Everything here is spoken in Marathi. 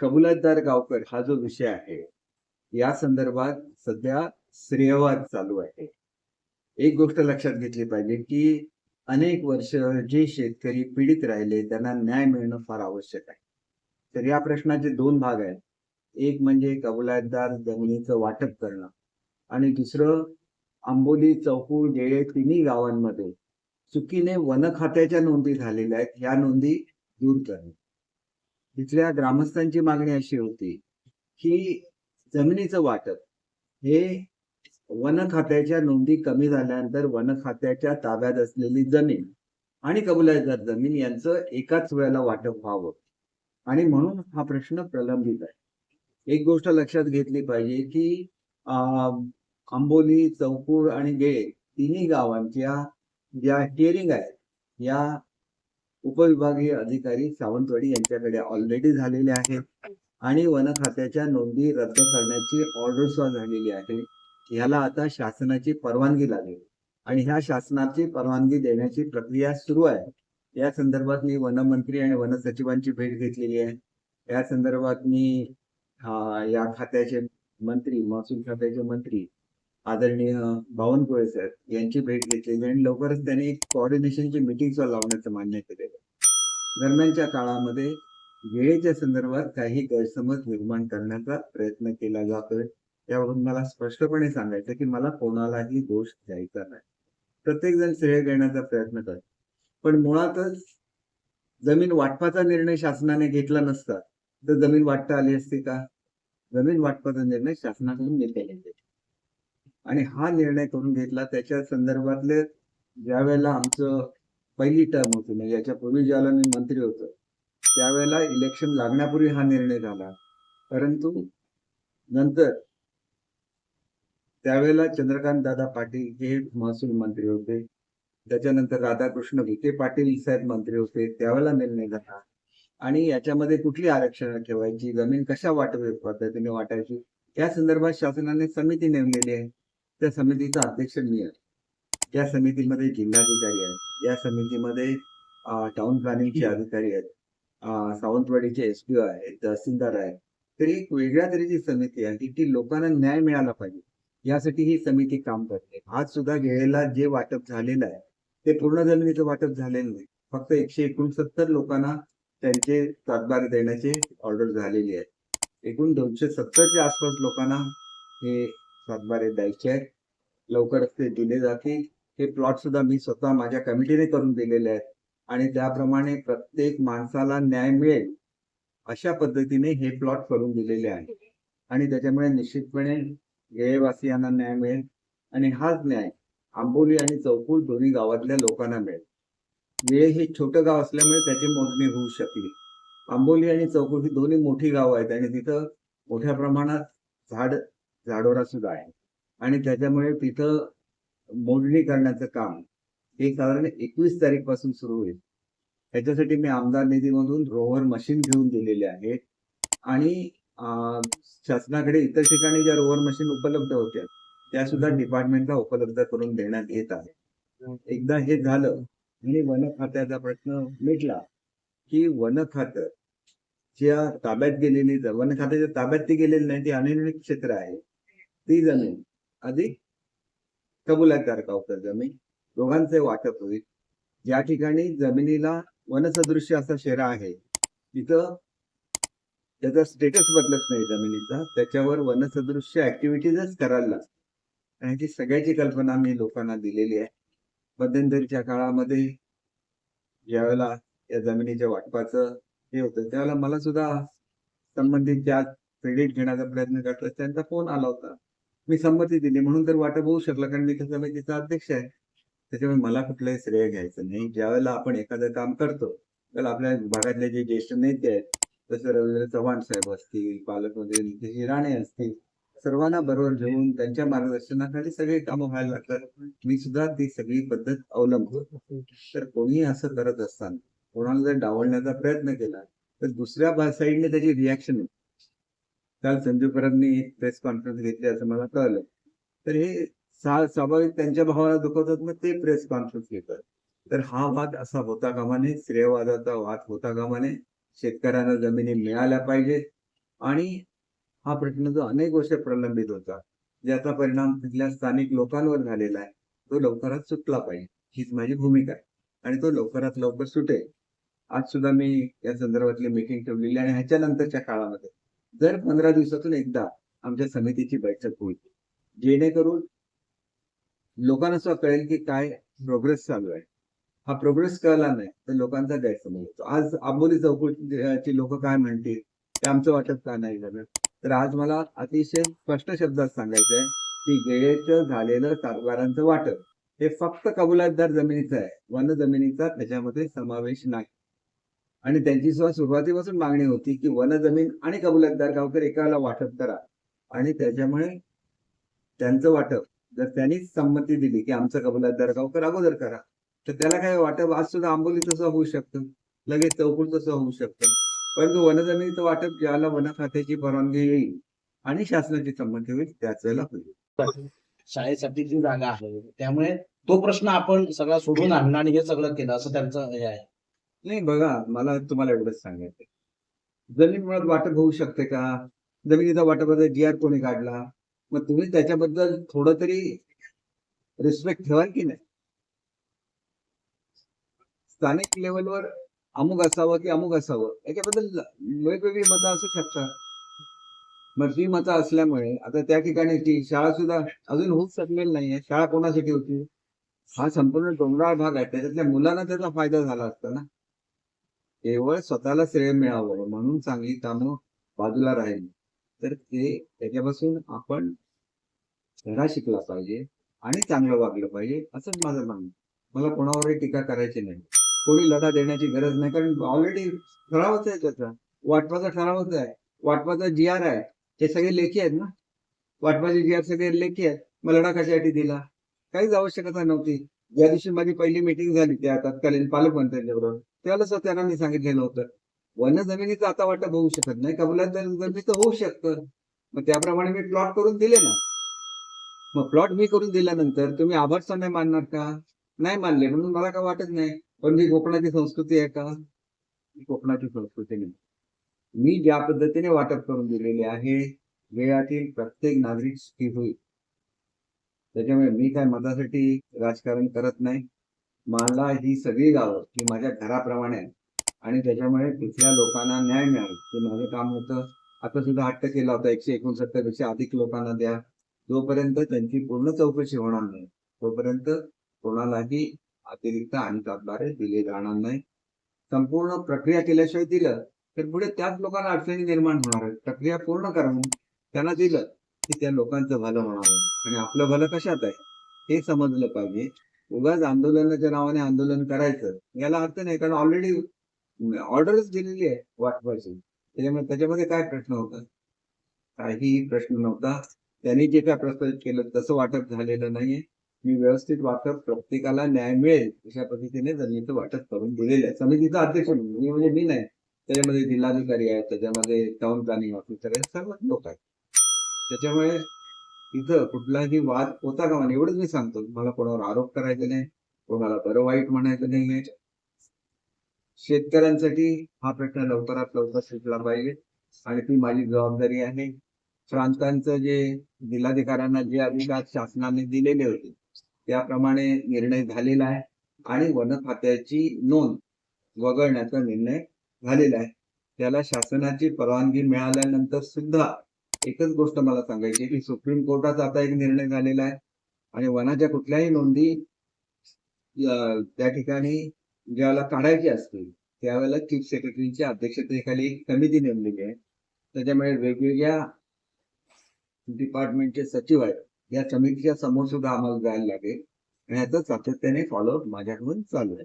कबुलातदार गावकर हा जो विषय आहे या संदर्भात सध्या श्रेयवाद चालू आहे. एक गोष्ट लक्षात घेतली पाहिजे की अनेक वर्ष जे शेतकरी पीडित राहिले त्यांना न्याय मिळणं फार आवश्यक आहे. तर या प्रश्नाचे दोन भाग आहेत. एक म्हणजे कबुलातदार जमिनीचं वाटप करणं आणि दुसरं आंबोली चौकूळ गेळे तिन्ही गावांमध्ये चुकीने वन खात्याच्या नोंदी झालेल्या आहेत. ह्या नोंदी दूर करणे. तिथल्या ग्रामस्थांची मागणी अशी होती की जमिनीचं वाटप हे वन खात्याच्या नोंदी कमी झाल्यानंतर वन खात्याच्या ताब्यात असलेली जमीन आणि कबुलातदार जमीन यांचं एकाच वेळेला वाटप व्हावं. आणि म्हणून हा प्रश्न प्रलंबित आहे. एक गोष्ट लक्षात घेतली पाहिजे की आंबोली चौकूळ आणि गेळ तिन्ही गावांच्या ज्या हिअरिंग आहेत या उपविभागीय अधिकारी सावंतवाडी यांच्याकडे ऑलरेडी झालेले आहेत. आणि वन खात्याच्या नोंदी रद्द करण्याची ऑर्डर सुद्धा झालेली आहे. ह्याला आता शासनाची परवानगी लागेल. आणि ह्या शासनाची परवानगी देण्याची प्रक्रिया सुरू आहे. या संदर्भात मी वनमंत्री आणि वन सचिवांची भेट घेतलेली आहे. या संदर्भात मी या खात्याचे मंत्री महसूल खात्याचे मंत्री आदरणीय बावनकुळे सर यांची भेट घेतलेली आणि लवकरच त्यांनी एक कॉर्डिनेशनची मिटिंग सुद्धा लावण्याचं मान्य केलेलं आहे. दरम्यानच्या काळामध्ये वेळेच्या संदर्भात काही गैरसमज निर्माण करण्याचा प्रयत्न केला जातोय. त्यावरून मला स्पष्टपणे सांगायचं की मला कोणालाही दोष द्यायचा नाही. प्रत्येक जण श्रेय घेण्याचा प्रयत्न करतो. पण मुळातच जमीन वाटपाचा निर्णय शासनाने घेतला नसता तर जमीन वाटता आली असती का? जमीन वाटपाचा निर्णय शासनाकडून घेतला आणि हा निर्णय करून घेतला. त्याच्या संदर्भातले ज्यावेळेला आमचं पहिली टर्म होती म्हणजे याच्या पूर्वी ज्यावेळेला मी मंत्री होतो त्यावेळेला इलेक्शन लागण्यापूर्वी हा निर्णय झाला. परंतु नंतर त्यावेळेला चंद्रकांत दादा पाटील हे महसूल मंत्री होते. त्याच्यानंतर राधाकृष्ण विखे पाटील साहेब मंत्री होते. त्यावेळेला निर्णय झाला. आणि याच्यामध्ये कुठली आरक्षण ठेवायची जमीन कशा वाटप पद्धतीने वाटायची या संदर्भात शासनाने समिती नेमलेली आहे. त्या समितीचा अध्यक्ष मी आहे. या समितीमध्ये जिल्हाधिकारी आहेत या समितीमध्ये टाउन प्लॅनिंगचे अधिकारी आहेत सावंतवाडीचे एस पी आहेत तहसीलदार आहेत. तर एक वेगळ्या तऱ्हेची समिती आहे ती लोकांना न्याय मिळाला पाहिजे. यासाठी ही समिती काम करते. आज सुद्धा गेलेला जे वाटप झालेलं आहे ते पूर्ण जमिनीचं वाटप झालेलं नाही. फक्त एकशे एकोणसत्तर लोकांना त्यांचे सातबारे देण्याची ऑर्डर झालेली आहे एकूण दोनशे सत्तरच्या आसपास लोकांना हे सातबारे द्यायचे लवकरच ते दिले जातील. हे प्लॉट सुद्धा मी स्वतः माझ्या कमिटीने करून दिलेले आहेत. आणि त्याप्रमाणे प्रत्येक माणसाला न्याय मिळेल अशा पद्धतीने हे प्लॉट करून दिलेले आहे. आणि त्याच्यामुळे निश्चितपणे गेळेवासियांना न्याय मिळेल. आणि हाच न्याय आंबोली आणि चौकूळ दोन्ही गावातल्या लोकांना मिळेल. वेळ हे छोटं गाव असल्यामुळे त्याची मोजणी होऊ शकली. आंबोली आणि चौकूळ ही दोन्ही मोठी गावं आहेत आणि तिथं मोठ्या प्रमाणात झाड झाडोरा सुद्धा आहे. आणि त्याच्यामुळे तिथं मोजणी करण्याचं काम हे साधारण एकवीस तारीखपासून सुरू होईल. त्याच्यासाठी मी आमदार निधीमधून रोवर मशीन घेऊन दिलेले आहेत आणि शासनाकडे इतर ठिकाणी ज्या रोवर मशीन उपलब्ध होत्या त्या सुद्धा डिपार्टमेंटला उपलब्ध करून देण्यात येत आहे एकदा हे झालं आणि वन खात्याचा प्रश्न मिटला की वन खातं ज्या ताब्यात गेलेली वन खात्याच्या ताब्यात ती गेलेली नाही ती अनिर्णित क्षेत्र आहे. ती जमीन अधिक कबुलातदार गावकर जमीन दोघांचे वाटप होईल. ज्या ठिकाणी जमिनीला वनसदृश्य असा शेरा आहे तिथं त्याचा स्टेटस बदलत नाही जमिनीचा. त्याच्यावर वनसदृश्य ऍक्टिव्हिटीजच करायला लागतात. आणि ह्याची सगळ्याची कल्पना मी लोकांना दिलेली आहे. मध्यंतरीच्या काळामध्ये ज्यावेळेला या जमिनीच्या वाटपाचं हे होतं त्यावेळेला मला सुद्धा संबंधित ज्या क्रेडिट घेण्याचा प्रयत्न करतात त्यांचा फोन आला होता. मी संमती दिली. म्हणून तर वाटप होऊ शकलं कारण मी त्या समितीचा अध्यक्ष आहे. त्याच्यामुळे मला कुठलंही श्रेय घ्यायचं नाही. ज्यावेळेला आपण एखादं काम करतो त्याला आपल्या भागातले जे ज्येष्ठ नेते आहेत जसं रवींद्र चव्हाण साहेब असतील पालकमंत्री नितीश राणे असतील सर्वांना बरोबर घेऊन त्यांच्या मार्गदर्शनाखाली सगळे काम व्हायला लागतात. मी सुद्धा ती सगळी पद्धत अवलंबतो तर कोणी असं करत असताना कोणाला जर डावलण्याचा प्रयत्न केला तर दुसऱ्या साईडने त्याची रिॲक्शन काल संजू परांनी प्रेस कॉन्फरन्स घेतली असं मला कळलं. तर हे स्वाभाविक त्यांच्या भावाला दुखवतात मग ते प्रेस कॉन्फरन्स घेतात. तर हा वाद असा होता कामाने श्रेयवादाचा वाद होता कामाने. शेतकऱ्यांना जमिनी मिळाल्या पाहिजेत. आणि हा प्रश्न जो अनेक वर्ष प्रलंबित होता ज्याचा परिणाम तिथल्या स्थानिक लोकांवर झालेला आहे तो लवकरात सुटला पाहिजे. हीच माझी भूमिका आहे. आणि तो लवकरात लवकर सुटेल. आज सुद्धा मी या संदर्भातली मीटिंग ठेवलेली आणि ह्याच्यानंतरच्या काळामध्ये दर पंधरा दिवसातून एकदा आमच्या समितीची बैठक होईल जेणेकरून लोकांना सुद्धा कळेल की काय प्रोग्रेस चालू आहे. हा प्रोग्रेस कळला नाही तर लोकांचा गैरसमज होतो. आज आंबोली चौकशी लोक काय म्हणतील ते आमचं वाटप का नाही झालं? तर आज मला अतिशय स्पष्ट शब्दात सांगायचं आहे की गेळेचं झालेलं कारभारांचं वाटप हे फक्त कबुलातदार जमिनीचं आहे. वन जमिनीचा त्याच्यामध्ये समावेश नाही. आणि त्यांची सुद्धा सुरुवातीपासून मागणी होती की वन जमीन आणि कबुलतदार गावकर एकाला वाटप करा. आणि त्याच्यामुळे त्यांचं वाटप जर त्यांनीच संमती दिली की आमचं कबुलतदार गावकर अगोदर करा तर त्याला काय वाटप आज सुद्धा आंबोली तसं होऊ शकतं. लगेच चौकून तसं होऊ शकतं. परंतु वनजमिनीचं वाटप ज्याला वन खात्याची परवानगी येईल आणि शासनाची संमती होईल त्याच वेळेला होईल. शाळेसाठी जी जागा आहे त्यामुळे तो प्रश्न आपण सगळा सोडून आणला आणि हे सगळं केलं असं त्यांचं हे आहे. नाही बघा मला तुम्हाला एवढंच सांगायचं जमीन मुळात वाटप होऊ शकते का? जमिनीचा वाटपाचा जी आर कोणी काढला? मग तुम्ही त्याच्याबद्दल थोडं तरी रिस्पेक्ट ठेवाल की नाही? स्थानिक लेवलवर अमुक असावं की अमुक असावं? याच्याबद्दल वेगवेगळी मतं असू शकतात. मग ती मतं असल्यामुळे आता त्या ठिकाणी ती शाळा सुद्धा अजून होऊ शकलेली नाहीये शाळा कोणासाठी होती? हा संपूर्ण डोंगराळ भाग आहे. त्याच्यातल्या मुलांना त्याचा फायदा झाला असता ना? केवळ स्वतःला श्रेय मिळावं म्हणून चांगली कामं बाजूला राहिली. तर ते त्याच्यापासून आपण धडा शिकला पाहिजे आणि चांगलं वागलं पाहिजे असंच माझं म्हणणं. मला कोणावरही टीका करायची नाही. कोणी लढा देण्याची गरज नाही. कारण ऑलरेडी ठरावच आहे त्याचा. वाटपाचा ठरावच आहे. वाटपाचा जी आर आहे. ते सगळे लेखी आहेत ना? वाटपाचे जी आर सगळे लेखी आहेत. मग लढा कशासाठी दिला? काहीच आवश्यकता नव्हती. ज्या दिवशी माझी पहिली मीटिंग झाली त्या तत्कालीन पालकमंत्र्यांच्या बरोबर त्यालाच त्यांना मी सांगितलेलं होतं. वन जमिनीचं आता वाटप होऊ शकत नाही कबलातदार जमिनीचं होऊ शकतं. मग त्याप्रमाणे मी प्लॉट करून दिले ना. मग प्लॉट मी करून दिल्यानंतर तुम्ही आभारसा नाही मानणार का? नाही मानले म्हणून मला काय वाटत नाही? पण ही कोकणाची संस्कृती आहे का? कोकणाची संस्कृती नाही. मी ज्या पद्धतीने वाटप करून दिलेले आहे वेळातील प्रत्येक नागरिक सुखी होईल. त्याच्यामुळे मी काय मतासाठी राजकारण करत नाही. मला ही सगळी गावं ही माझ्या घराप्रमाणे आहे आणि त्याच्यामुळे तिथल्या लोकांना न्याय मिळावा ते माझं काम होतं. आता सुद्धा हट्ट केला होता एकशे एकोणसत्तरपेक्षा अधिक लोकांना द्या. जोपर्यंत त्यांची पूर्ण चौकशी होणार नाही तोपर्यंत कोणालाही अतिरिक्त आणि तत्वारे दिले जाणार नाही. संपूर्ण प्रक्रिया केल्याशिवाय दिलं तर पुढे त्याच लोकांना अडचणी निर्माण होणार आहेत. प्रक्रिया पूर्ण करून त्यांना दिलं की त्या लोकांचं भलं होणार आहे. आणि आपलं भलं कशात आहे हे समजलं पाहिजे. उगाच आंदोलनाच्या नावाने आंदोलन करायचं. याला अर्थ नाही कारण ऑलरेडी ऑर्डरच दिलेली आहे वाटपाची. त्याच्यामुळे त्याच्यामध्ये काय प्रश्न होता? काहीही प्रश्न नव्हता. त्यांनी जे काय प्रस्तावित केलं तसं वाटप झालेलं नाहीये. मी व्यवस्थित वाटप प्रत्येकाला न्याय मिळेल अशा पद्धतीने जमिनीचं वाटप करून दिलेलं आहे. समितीचा अध्यक्ष मी म्हणजे मी नाही. त्याच्यामध्ये जिल्हाधिकारी आहेत त्याच्यामध्ये टाउन प्लॅनिंग ऑफिसर आहेत सर्व लोक आहेत. त्याच्यामुळे इथं कुठलाही वाद होता का एवढंच मी सांगतो. मला कोणावर आरोप करायचा नाही कोणाला बरं वाईट म्हणायचं नाही. शेतकऱ्यांसाठी हा प्रश्न लवकरात लवकर सुटला पाहिजे आणि ती माझी जबाबदारी आहे. प्रांतांचं जे जिल्हाधिकाऱ्यांना जे अधिकार शासनाने दिलेले होते त्याप्रमाणे निर्णय झालेला आहे आणि वन खात्याची नोंद वगळण्याचा निर्णय झालेला आहे. त्याला शासनाची परवानगी मिळाल्यानंतर सुद्धा एकच गोष्ट मला सांगायची की सुप्रीम कोर्टाचा आता एक निर्णय झालेला आहे आणि वनाच्या कुठल्याही नोंदी त्या ठिकाणी ज्यावेळेला काढायची असतील त्यावेळेला चीफ सेक्रेटरीच्या अध्यक्षतेखाली एक समिती नेमलेली आहे. त्याच्यामुळे वेगवेगळ्या डिपार्टमेंटचे सचिव आहेत या समितीच्या समोर सुद्धा आम्हाला जायला लागेल आणि याचा सातत्याने फॉलोअप माझ्याकडून चालू आहे.